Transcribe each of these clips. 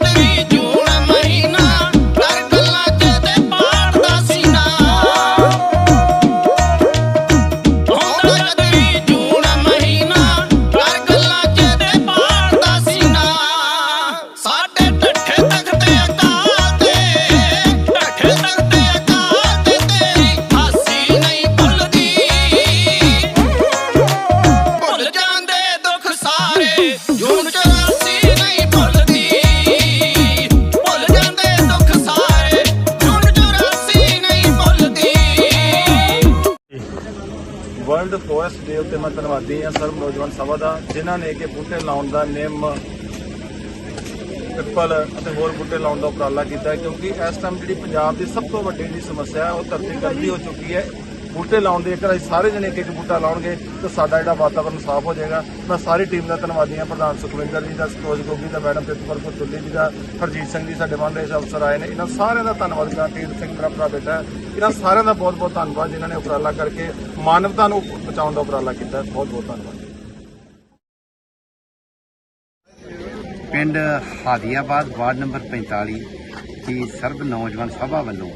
nothing. World forest ਡੇ ਉੱਤੇ ਮੈਂ ਧੰਨਵਾਦੀ ਹਾਂ ਸਰਬ ਨੌਜਵਾਨ ਸਭਾ ਦਾ, ਜਿਨ੍ਹਾਂ ਨੇ ਕਿ ਬੂਟੇ ਲਾਉਣ ਦਾ ਨਿੰਮ ਪਿੱਪਲ ਅਤੇ ਹੋਰ ਬੂਟੇ ਲਾਉਣ ਦਾ ਉਪਰਾਲਾ ਕੀਤਾ ਹੈ, ਕਿਉਂਕਿ ਇਸ ਟਾਈਮ ਜਿਹੜੀ ਪੰਜਾਬ ਦੀ ਸਭ ਤੋਂ ਵੱਡੀ ਜਿਹੜੀ ਸਮੱਸਿਆ ਹੈ, ਉਹ ਧਰਤੀ ਗੰਦੀ ਹੋ ਚੁੱਕੀ ਹੈ। ਬੂਟੇ ਲਾਉਣ ਦੇ ਜੇਕਰ ਅਸੀਂ ਸਾਰੇ ਜਣੇ ਇੱਕ ਇੱਕ ਬੂਟਾ ਲਾਉਣਗੇ, ਤਾਂ ਸਾਡਾ ਜਿਹੜਾ ਵਾਤਾਵਰਨ ਸਾਫ਼ ਹੋ ਜਾਏਗਾ। ਮੈਂ ਸਾਰੀ ਟੀਮ ਦਾ ਧੰਨਵਾਦੀ ਹਾਂ, ਪ੍ਰਧਾਨ ਸੁਖਵਿੰਦਰ ਜੀ ਦਾ ਸੰਤੋਸ਼ ਗੋਗੀ ਦਾ, ਮੈਡਮ ਪ੍ਰਿਤਪਾਲ ਕੌਰ ਚੁੱਲੀ ਜੀ ਦਾ, ਹਰਜੀਤ ਸਿੰਘ ਜੀ ਸਾਡੇ ਮੰਨ ਰਹੇ ਅਫਸਰ ਆਏ ਨੇ। ਇਹਨਾਂ ਸਾਰਿਆਂ ਦਾ ਧੰਨਵਾਦ ਕਰਦਾ ਤੀਰ ਸਿੰਘ ਮੇਰਾ ਭਰਾ ਬੇਟਾ ਇਹਨਾਂ ਸਾਰਿਆਂ ਦਾ ਬਹੁਤ ਬਹੁਤ ਧੰਨਵਾਦ ਜਿਨ੍ਹਾਂ ਨੇ ਉਪਰਾਲਾ ਕਰਕੇ ਮਾਨਵਤਾ ਨੂੰ ਬਚਾਉਣ ਦਾ ਉਪਰਾਲਾ ਕੀਤਾ। ਬਹੁਤ ਬਹੁਤ ਧੰਨਵਾਦ। ਪਿੰਡ ਹਾਦੀਆਬਾਦ ਵਾਰਡ ਨੰਬਰ 45 ਦੀ ਸਰਬ ਨੌਜਵਾਨ ਸਭਾ ਵੱਲੋਂ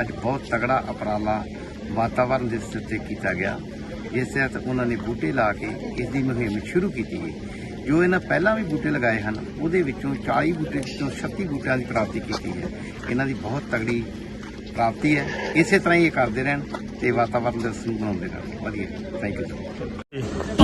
ਅੱਜ ਬਹੁਤ ਤਗੜਾ ਉਪਰਾਲਾ ਵਾਤਾਵਰਣ ਦੇ ਸਿਰ ਤੇ ਕੀਤਾ ਗਿਆ। ਇਸ ਤਹਿਤ ਉਹਨਾਂ ਨੇ ਬੂਟੇ ਲਾ ਕੇ ਇਸ ਦੀ ਮੁਹਿੰਮ ਸ਼ੁਰੂ ਕੀਤੀ ਹੈ। ਜੋ ਇਹਨਾਂ ਪਹਿਲਾਂ ਵੀ ਬੂਟੇ ਲਗਾਏ ਹਨ, ਉਹਦੇ ਵਿੱਚੋਂ 40 ਬੂਟੇ ਵਿੱਚੋਂ 36 ਬੂਟਿਆਂ ਦੀ ਪ੍ਰਾਪਤੀ ਕੀਤੀ ਹੈ। ਇਹਨਾਂ ਦੀ ਬਹੁਤ ਤਗੜੀ ਪ੍ਰਾਪਤੀ ਹੈ। ਇਸੇ ਤਰ੍ਹਾਂ ਹੀ ਇਹ ਕਰਦੇ ਰਹਿਣ ਤੇ ਵਾਤਾਵਰਨ ਦਾ ਸੰਤੁਲਨ ਬਣਾਉਂਦੇ ਰਹਿਣ। ਵਧੀਆ। Thank you